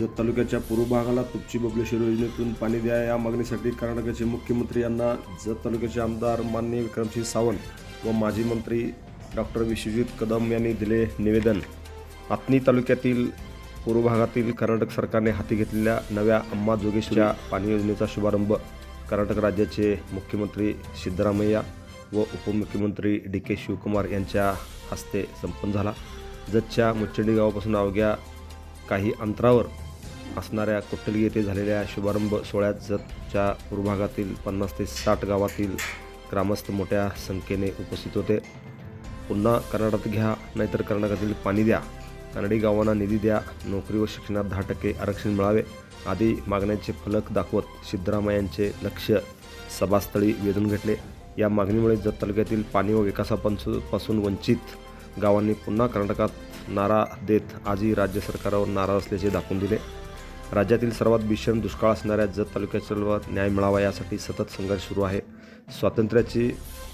जत तालुक्याच्या पूर्व भागाला तुपची बबलेश्वर योजनेतून पाणी द्या या मागणीसाठी कर्नाटकाचे मुख्यमंत्री यांना जत तालुक्याचे आमदार मान्य विक्रमसिंह सावंत व माजी मंत्री डॉक्टर विश्वजित कदम यांनी दिले निवेदन. आत्नी तालुक्यातील पूर्व भागातील कर्नाटक सरकारने हाती घेतलेल्या नव्या अंबा जोगेश्वरीच्या पाणी योजनेचा शुभारंभ कर्नाटक राज्याचे मुख्यमंत्री सिद्धरामय्या व उपमुख्यमंत्री डी के शिवकुमार यांच्या हस्ते संपन्न झाला. जतच्या मुच्चंडी गावापासून अवघ्या काही अंतरावर असणाऱ्या कुट्टली येथे झालेल्या शुभारंभ सोहळ्यात जतच्या पूर्वभागातील पन्नास ते साठ गावातील ग्रामस्थ मोठ्या संख्येने उपस्थित होते. पुन्हा कर्नाटकात घ्या नाहीतर कर्नाटकातील पाणी द्या. कन्नडी गावांना निधी द्या नोकरी व शिक्षणात दहा टक्के आरक्षण मिळावे. आदी मागण्यांचे फलक दाखवत सिद्धरामय्यांचे लक्ष सभास्थळी वेधून घेतले. या मागणीमुळे जत तालुक्यातील पाणी व विकासापासून वंचित गावांनी पुन्हा कर्नाटकात नारा देत आजही राज्य सरकारवर नाराज असल्याचे दाखवून दिले. राज्यातील सर्वात भीषण दुष्काळ असणाऱ्या जत तालुक्याच्या न्याय मिळावा यासाठी सतत संघर्ष सुरू आहे. स्वातंत्र्याची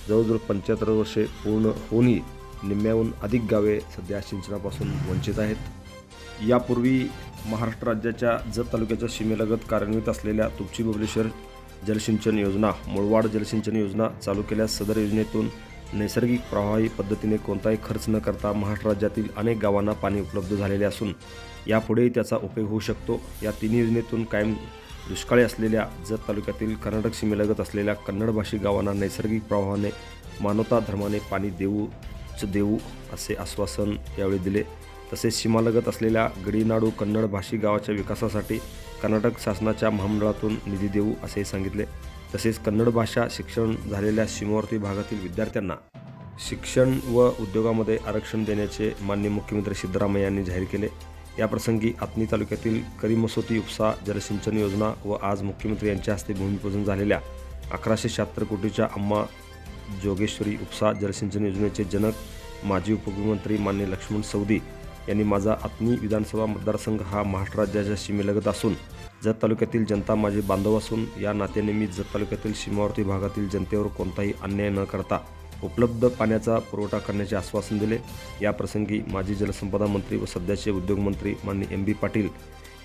जवळजवळ पंच्याहत्तर वर्षे पूर्ण होऊनही निम्म्याहून अधिक गावे सध्या सिंचनापासून वंचित आहेत. यापूर्वी महाराष्ट्र राज्याच्या जत तालुक्याच्या सीमेलगत कार्यान्वित असलेल्या तुपची बबलेश्वर जलसिंचन योजना मुळवाड जलसिंचन योजना चालू केल्यास सदर योजनेतून नैसर्गिक प्रवाही पद्धतीने कोणताही खर्च न करता महाराष्ट्र राज्यातील अनेक गावांना पाणी उपलब्ध झालेले असून यापुढेही त्याचा उपयोग होऊ शकतो. या तिन्ही योजनेतून कायम दुष्काळी असलेल्या जत तालुक्यातील कर्नाटक सीमेलगत असलेल्या कन्नड भाषिक गावांना नैसर्गिक प्रवाहाने मानवता धर्माने पाणी देऊच देऊ असे आश्वासन यावेळी दिले. तसेच सीमालगत असलेल्या गडीनाडू कन्नड भाषिक गावाच्या विकासासाठी कर्नाटक शासनाच्या महामंडळातून निधी देऊ असेही सांगितले. तसेच कन्नड भाषा शिक्षण झालेल्या सीमावर्ती भागातील विद्यार्थ्यांना शिक्षण व उद्योगामध्ये आरक्षण देण्याचे मान्य मुख्यमंत्री सिद्धरामय्या यांनी जाहीर केले. याप्रसंगी आत्नी तालुक्यातील करीमसोती उपसा जलसिंचन योजना व आज मुख्यमंत्री यांच्या हस्ते भूमिपूजन झालेल्या अकराशे शहात्तर कोटीच्या अम्मा जोगेश्वरी उपसा जलसिंचन योजनेचे जनक माजी उपमुख्यमंत्री मान्य लक्ष्मण सौदी यांनी माझा आत्नी विधानसभा मतदारसंघ हा महाराष्ट्र राज्याच्या सीमेलगत असून जत तालुक्यातील जनता माझे बांधव असून या नात्याने मी जत तालुक्यातील सीमावर्ती भागातील जनतेवर कोणताही अन्याय न करता उपलब्ध पाण्याचा पुरवठा करण्याचे आश्वासन दिले. याप्रसंगी माजी जलसंपदा मंत्री व सध्याचे उद्योगमंत्री मान्य एम बी पाटील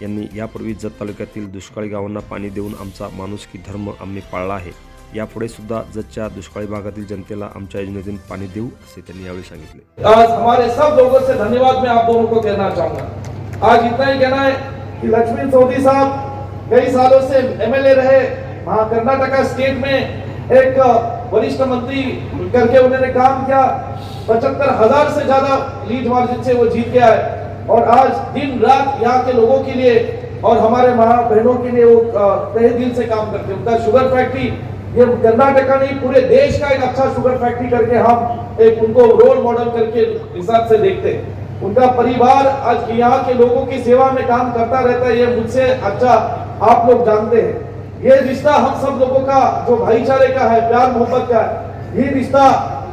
यांनी यापूर्वी जत तालुक्यातील दुष्काळी गावांना पाणी देऊन आमचा माणुसकी धर्म आम्ही पाळला आहे. यापुढे सुद्धा जतच्या दुष्काळी भागातील जनतेला आमच्या योजनेतून पाणी देऊ असे त्यांनी यावेळी सांगितले. आज हमारे सब लोगों से धन्यवाद मैं आप दोनों को कहना चाहूंगा। आज इतना ही कहना है कि लक्ष्मी चौधरी साहब कई सालों से एमएलए रहे वहाँ कर्नाटका स्टेट में एक वरिष्ठ मंत्री करके उन्होंने काम किया। पचहत्तर हज़ार से ज़्यादा लीड मार्जिन से वो जीत गया है। और आज दिन रात यहाँ के लोगों के लिए और हमारे माँ बहनों के लिए वो तहे दिल से काम करते उनका शुगर फैक्ट्री ये कर्नाटका नहीं, पूरे देश का एक अच्छा शुगर फैक्ट्री करके हम एक उनको रोल मॉडल करके हिसाब से देखते हैं। उनका परिवार आज यहाँ के लोगों की सेवा में काम करता रहता है, ये मुझसे अच्छा आप लोग जानते हैं। ये रिश्ता हम सब लोगों का, जो भाईचारे का है, प्यार, मोहब्बत का है, ये रिश्ता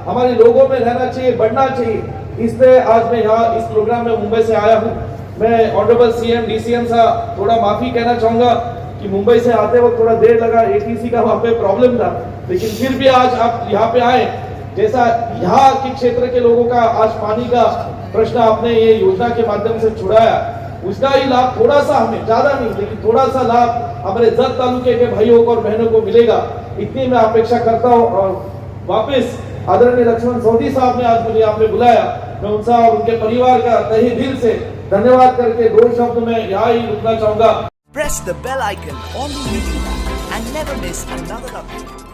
हमारे लोगों में रहना चाहिए, बढ़ना चाहिए। इसलिए आज मैं यहाँ इस प्रोग्राम में मुंबई से आया हूँ। मैं ऑनरेबल सीएम डीसीएम सा थोड़ा माफ़ी कहना चाहूँगा कि मुंबई से आते वक्त थोड़ा देर लगा एटीसी का वहाँ पे प्रॉब्लम था। लेकिन फिर भी आज आप यहाँ पे आए, जैसा यहाँ के क्षेत्र के लोगों का, आज पानी का प्रश्न आपने ये योजना के माध्यम से छुड़ाया। उसका ही लाभ थोड़ा सा हमें, ज़्यादा नहीं, लेकिन थोड़ा सा लाभ हमारे जत तालुके के भाइयों को और बहनों को मिलेगा। इतनी मैं अपेक्षा करता हूँ और वापिस आदरणीय लक्ष्मण सोधी साहब ने आज मुझे पे बुलाया। मैं उनसा और उनके परिवार का तहे दिल से धन्यवाद करके दो शब्द में यहाँ ही रुकना चाहूँगा। Press the bell icon on the YouTube and never miss another update.